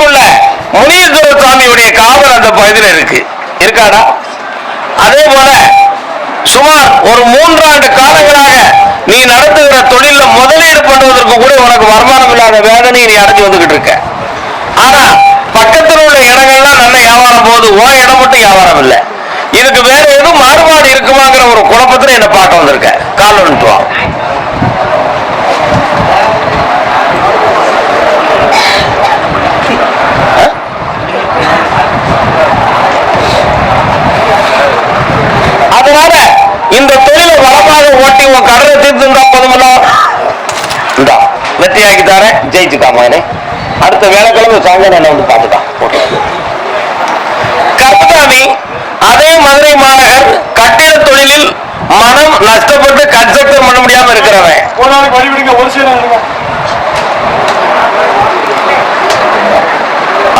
அந்த முனீஸ்வர சுவாமியுடைய காவல் அந்த பகுதியில் இருக்கு. இருக்காடா? அதே போல சுமார் ஒரு மூன்றாண்டு காலங்களாக நீ நடத்துகிற தொழில முதலீடு பண்ணுவதற்கு கூட உனக்கு வருமானம் இல்லாத வேதனை நீ அடைஞ்சு வந்துகிட்டு இருக்க. ஆனா பக்கத்தில் உள்ள இடங்கள்லாம் நல்ல வியாபாரம் போகுது. ஓ இடம் மட்டும் வியாபாரம் இல்லை. இதுக்கு வேற எதுவும் மாறுபாடு இருக்குமாங்கிற ஒரு குழப்பத்துல என்ன பார்க்க வந்திருக்க கால் வந்துட்டு வா அதனால இந்த தொழிலை வளமாக ஓட்டி உன் கடனை தீர்த்துந்தா போதுமல்ல இந்தா வெற்றியாக்கி தரேன். ஜெயிச்சுக்கா மகனே அடுத்த வேலைக்கிழமை சாயங்காலம் என்ன வந்து பார்த்துட்டான் கருப்பசாமி அதே மதுரை மாநகர் கட்டிட தொழிலில் மனம் நஷ்டப்பட்டு கன்ஸ்ட்ரக்ஷன் பண்ண முடியாம இருக்கிறவன்.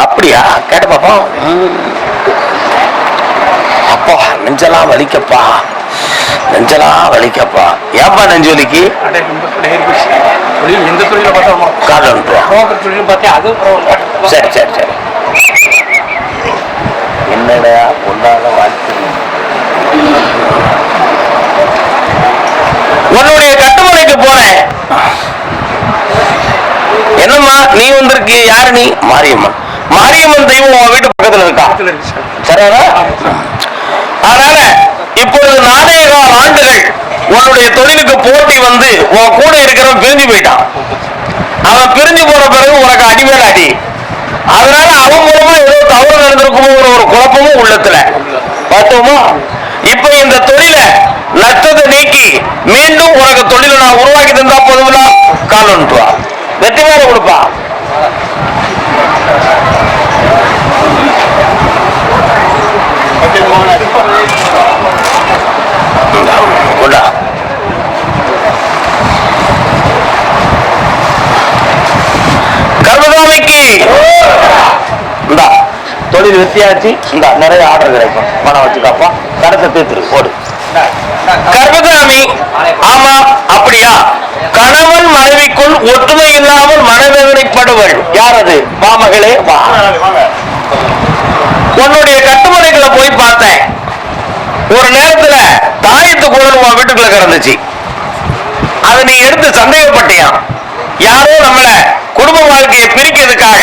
அப்படியா? கேட்ட பாப்போம் அப்பா நெஞ்செல்லாம் வலிக்கப்பா. நெஞ்செல்லாம் வலிக்கப்பா. ஏன்பா நெஞ்சு வலிக்கு எந்த தொழில பார்த்தா கால் வந்துட்டு புரோக்கர் தொழில் பார்த்தா அது சரி சரி சரி. என்னடா பொண்ணாக வாழ்க்கை? உன்னுடைய கட்டுமனைக்கு போறேன். என்னம்மா நீ வந்திருக்கீ யாரு நீ? மாரியம்மன். மாரியம்மன் தெய்வம் உன் வீட்டு பக்கத்துல இருக்கா? பக்கத்துல இருக்கு சார். சரியா அதனால இப்பொழுது நானே கால் ஆண்டுகள் உன்னுடைய தொழிலுக்கு போட்டி வந்து உன் கூட இருக்கிறவன் பிரிஞ்சு போயிட்டான். அவன் பிரிஞ்சு போன பிறகு உனக்கு அடிமேல அடி அதனால அவன் மூலமா ஏதோ தவறு நடந்திருக்குமோ ஒரு குழப்பமும் உள்ளத்துல. பார்த்தோமா? இப்ப இந்த தொழிலை நஷ்டத்தை நீக்கி மீண்டும் உனக்கு தொழிலை நான் உருவாக்கி தந்தா போதுமில்ல? கால் வந்துட்டு வெற்றி மேல கொடுப்பா இந்தா, கொண்டா கர்மசாமிக்கு இந்தா தொழில் இந்த நிறைய ஆர்டர் கிடைக்கும். பணம் வச்சுக்காப்பா கடத்தை தீர்த்துரு. போடு கர்மசாமி ஆமா அப்படியா? கணவன் மனைவிக்குள் ஒற்றுமை இல்லாமல் மனவேதனைப்படுவள். யார் அது? மாமகளே? உன்னுடைய கட்டுமனைகளை போய் பார்த்தேன். ஒரு நேரத்துல தாயத்து குரல் உன் வீட்டுக்குள்ள கிடந்துச்சு. அதை நீ எடுத்து சந்தேகப்பட்டியா யாரோ நம்மள குடும்ப வாழ்க்கையை பிரிக்கிறதுக்காக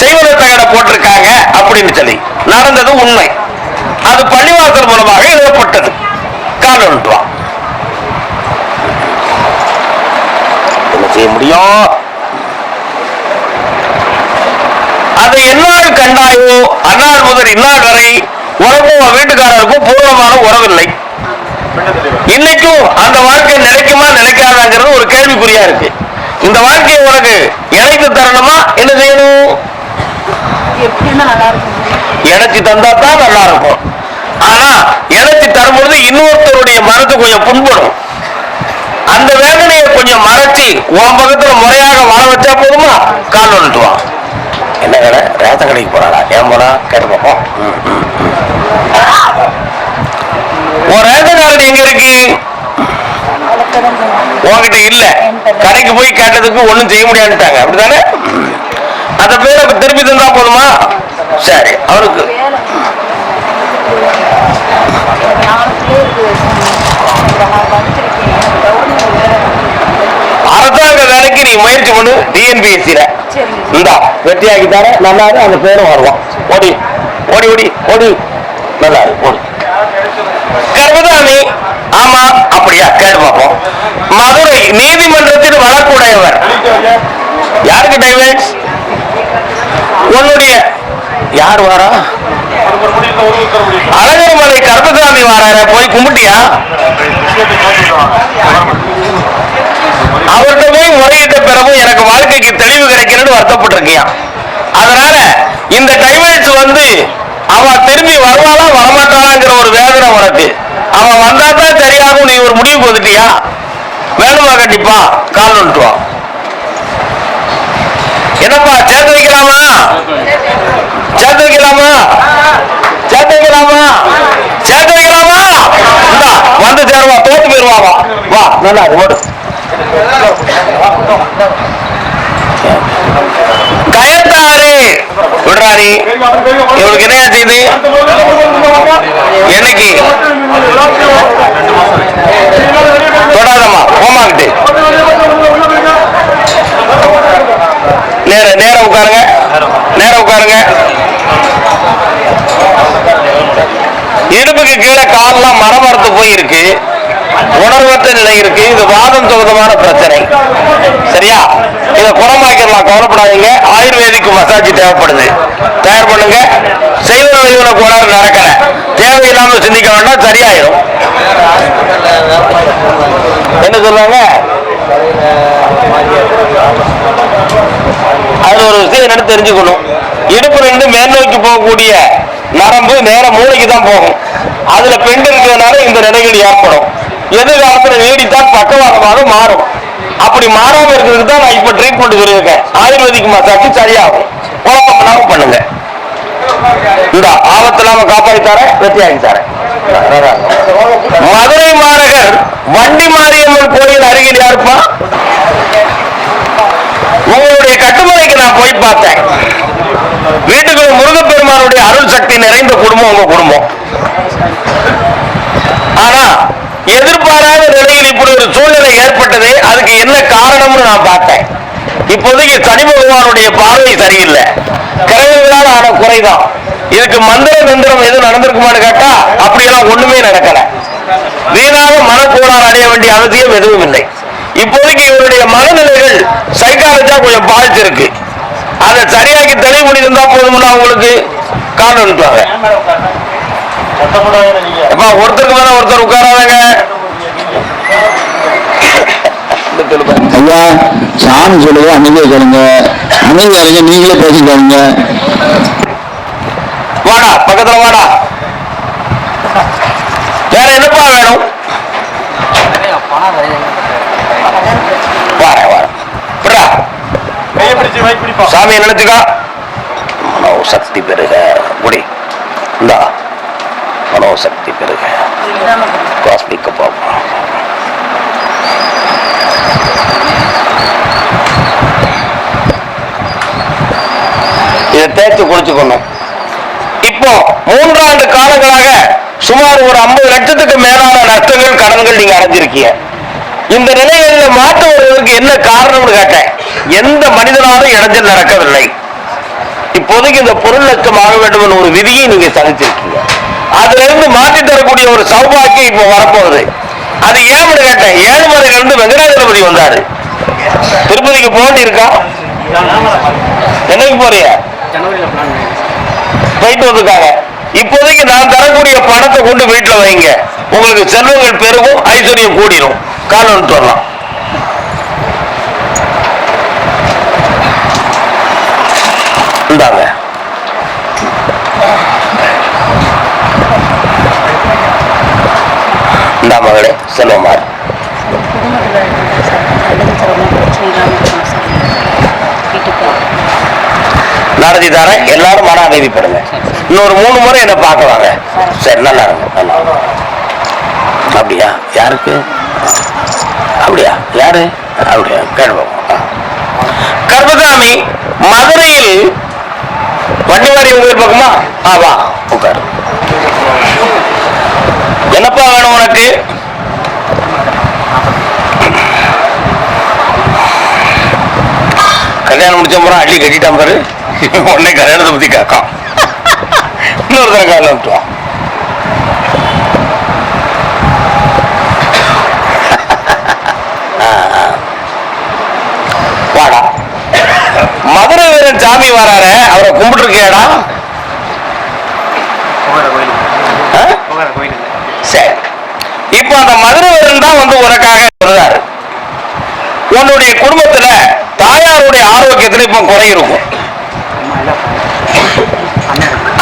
செய்வதற்காக போட்டிருக்காங்க அப்படின்னு சொல்லி நடந்தது உண்மை. அது பள்ளிவாசல் மூலமாக எழுதப்பட்டது. கால் என்ன செய்ய முடியும்? அதை என்னால் கண்டாயோ அந்நாள் முதல் இந்நாள் வரை உறவும் வீட்டுக்காரருக்கும் பூர்வமான உறவில்லை. இன்னைக்கும் அந்த வாழ்க்கை நிலைக்குமா நிலைக்காதாங்கிறது ஒரு கேள்விக்குறியா இருக்கு. இந்த வாழ்க்கையை உனக்கு இணைத்து தரணுமா என்ன செய்யணும் எப்படின்னா நல்லா இருக்கும் இணைச்சி தந்தா தான் நல்லா இருக்கும் ஆனா இணைச்சி தரும்பொழுது இன்னொருத்தருடைய மனசு கொஞ்சம் புண்படும். அந்த வேதனையை கொஞ்சம் மறைச்சி உன் பக்கத்துல முறையாக வாழ வச்சா போதுமா? கால் வந்துட்டுவான் என்ன கடை ரேஷன் கடைக்கு போறாடா ஏன் போனா கேட்டு பார்ப்போம். ம், ம், உன் ரேஷன் கார்டு எங்க இருக்கு? உங்ககிட்ட இல்ல. கடைக்கு போய் கேட்டதுக்கு ஒண்ணும் செய்ய முடியாதுட்டாங்க அப்படித்தானே? அந்த பேரை திருப்பி தந்தா போதுமா? சரி அவருக்கு அரசாங்க வேலைக்கு நீ முயற்சி பண்ணு டிஎன்பிஎஸ்சியில இந்தா வெற்றியாக்கி தர நல்லா அந்த பேரும் வருவான். ஓடி ஓடி ஓடி ஓடி. நல்லா ஓடி. கர்மதாமி ஆமா அப்படியா கேட்டு பார்ப்போம் மதுரை நீதிமன்றத்தில் வழக்குடையவர் யாருக்கு டைவர்ஸ் உன்னுடைய யார் வாரா? ஒரு முடியல அழகர்மலை கருப்பசாமி வாரார போய் கும்பிட்டியா? அவர்கிட்ட போய் முறையிட்ட பிறகும் எனக்கு வாழ்க்கைக்கு தெளிவு கிடைக்கணும்னு வருத்தப்பட்டிருக்கியா? அதனால இந்த டைவர்ஸ் வந்து அவ திரும்பி வருவாளா வரமாட்டாளாங்கிற ஒரு வேதனை உனக்கு. அவ வந்தா தான் சரியாகும் நீ ஒரு முடிவு போதுட்டியா வேணுமா கண்டிப்பா கால் வந்துட்டு என்னப்பா சேர்த்து வைக்கலாமா சேர்த்து வைக்கலாமா சேர்த்து வைக்கலாமா சேர்த்து வைக்கலாமா இந்தா, வந்து சேருவா தோத்து போயிருவா வா. நல்லா ஓடு. கயத்தாறு விடுறாரு இவளுக்கு என்ன செய்து என்னைக்கு தொடாதம்மா போமாக்கிட்டு நேர நேர உட்காருங்க. நேர உட்காருங்க. இடுப்புக்கு கீழே கால்லாம் மரமரத்து போயிருக்கு. உணர்வற்ற நிலை இருக்கு. இது வாதம் சம்பந்தமான பிரச்சனை. சரியா? இதை குணமாக்கிடலாம். கவலைப்படாதீங்க. ஆயுர்வேதிக் மசாஜ் தேவைப்படுது. தயார் பண்ணுங்க. செய்வன விளைவுல கோளாறு நடக்கல. தேவையில்லாம சிந்திக்க வேண்டாம். சரியாயிடும் என்ன சொல்லுவாங்க அது ஒரு விஷயம் என்னன்னு தெரிஞ்சுக்கணும். இடுப்பு ரெண்டு மேல் நோக்கி போகக்கூடிய நரம்பு நேரம் மூளைக்கு தான் போகும். அதுல பெண்டு இருக்கிறதுனால இந்த நிலைகள் ஏற்படும். எதிர்காலத்துல நீடித்தால் பக்கவாதமாக மாறும். அப்படி மாறாம இருக்கிறதுக்கு தான் நான் இப்ப ட்ரீட்மெண்ட் சொல்லியிருக்கேன். ஆயுர்வேதிக் மசாஜ் சரியாகும். குழப்பம் இல்லாம பண்ணுங்க. இந்த ஆபத்து இல்லாம காப்பாற்றி தரேன் வெற்றியாகி தரேன். மதுரை மாநகர் வண்டி மாரியம்மன் கோயில் அருகில் யாருப்பா? உங்களுடைய கட்டுமலைக்கு நான் போய் பார்த்தேன். வீட்டுக்குள்ள முருகப்பெருமானுடைய அருள் சக்தி குடும்பம் உங்க குடும்பம். ஆனா எதிர்பாராத நிலையில் இப்படி ஒரு சூழ்நிலை ஏற்பட்டது அதுக்கு என்ன காரணம்னு நான் பார்த்தேன். இப்போதைக்கு சனி பகவானுடைய பார்வை சரியில்லை. கிரகங்களால் ஆன குறைதான். இதுக்கு மந்திர மந்திரம் எதுவும் நடந்திருக்குமான்னு கேட்டா அப்படியெல்லாம் ஒண்ணுமே நடக்கல. வீணாக மனக்கோளாறு அடைய வேண்டிய அவசியம் எதுவும் இல்லை. இப்போதைக்கு இவருடைய மனநிலைகள் சைக்காலஜா கொஞ்சம் பாதிச்சிருக்கு. அதை சரியாக்கி தெளிவு இருந்தா போதும்னா உங்களுக்கு. காரணம் அனுப்புவாங்க எப்பா ஒருத்தருக்கு மேல ஒருத்தர் உட்காராதங்க. ஐயா சாமி சொல்லுங்க அமைதியா கேளுங்க அமைதியா இருங்க நீங்களே பேசிக்காதீங்க வாடா பக்கத்துல வாடா. வேற என்னப்பா வேணும்? சாமியை நினைச்சுக்கா. மனோ சக்தி பெருக குடி. இந்தா மனோசக்தி பெருக. காஸ்மிக்க பார்ப்போம் இதை தேய்த்து குடிச்சுக்கணும் இப்போ மூன்றாண்டு காலங்களாக சுமார் ஒரு ஐம்பது லட்சத்துக்கு மேலான நஷ்டங்கள் கடன்கள் நீங்க அடைஞ்சிருக்கீங்க. இந்த நிலைகளில் மாற்றம் வருவதற்கு என்ன காரணம்னு கேட்டேன். எந்த மனிதனாலும் இடைஞ்சல் நடக்கவில்லை. இப்போதைக்கு இந்த பொருள் லட்சம் ஆக வேண்டும் என்ற ஒரு விதியை நீங்க சந்திச்சிருக்கீங்க. அதுல இருந்து மாற்றி தரக்கூடிய ஒரு சௌபாக்கியம் இப்போ வரப்போகுது. அது ஏன்னு கேட்டேன்? ஏழுமலையில இருந்து வெங்கடாஜலபதி வந்தாரு. திருப்பதிக்கு போண்டி இருக்கா என்னைக்கு போறிய போயிட்டு வந்துருக்காங்க. இப்போதைக்கு நான் தரக்கூடிய பணத்தை கொண்டு வீட்டுல வைங்க உங்களுக்கு செல்வங்கள் பெருகும் ஐஸ்வர்யம் கூடிரும். காரணம் சொல்லலாம். செல்வமார் நடத்தி தரேன் எல்லாரும் மன அமைதிப்படுங்க இன்னொரு மூணு முறை என்ன பார்க்க வாங்க சரி நல்லா இருங்க நல்லா அப்படியா? யாருக்கு? அப்படியா? யாரு? அப்படியா கேள்வோம் கர்பசாமி மதுரையில் வண்டிவாரி உங்கள் பக்கமா? ஆ வா உட்காரு. என்னப்பா வேணும் உனக்கு? கல்யாணம் முடிச்ச முறை அள்ளி கட்டிட்டான் பாரு. உடனே கல்யாணத்தை பத்தி கேட்கான். இன்னொருத்தர காலம் விட்டுவான் வாடா மதுரை வீரன் சாமி வராரு அவரை கும்பிட்டுருக்கியாடா புகார கோயில் ஆ? புகார கோயில் சரி இப்போ அந்த மதுரை வீரன் தான் வந்து உனக்காக வருவாரு உன்னுடைய குடும்பத்துல தாயாருடைய ஆரோக்கியத்துல இப்போ குறை இருக்கும்.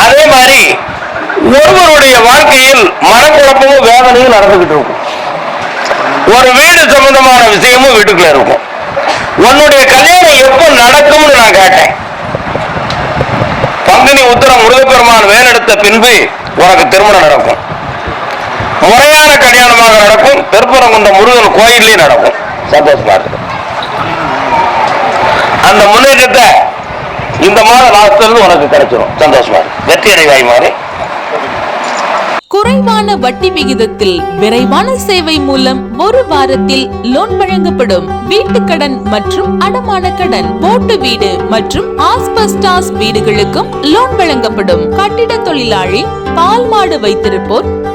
அதே மாதிரி ஒருவருடைய வாழ்க்கையில் மனக்குழப்பமும் வேதனையும் நடந்துகிட்டு இருக்கும். ஒரு வீடு சம்பந்தமான விஷயமும் வீட்டுக்குள்ள இருக்கும். உன்னுடைய கல்யாணம் எப்போ நடக்கும்னு நான் கேட்டேன். பங்குனி உத்தரம் முருகப்பெருமான் வேலெடுத்த பின்பு உனக்கு திருமணம் நடக்கும். முறையான கல்யாணமாக நடக்கும். திருப்பரங்குன்ற முருகன் கோயிலே நடக்கும். சந்தோஷமா இருக்கு. அந்த முன்னேற்றத்தை இந்த மாத லாஸ்ட்ல இருந்து உனக்கு கிடைச்சிடும் சந்தோஷமா இருக்கு வெற்றி அடைவாய் மாதிரி குறைவான வட்டி விகிதத்தில் விரைவான சேவை மூலம் ஒரு வாரத்தில் லோன் வழங்கப்படும் வீட்டு கடன் மற்றும் அடமான கடன். போட்டு வீடு மற்றும் ஆஸ்பஸ்டாஸ் வீடுகளுக்கும் லோன் வழங்கப்படும். கட்டிட தொழிலாளி பால் மாடு வைத்திருப்போர்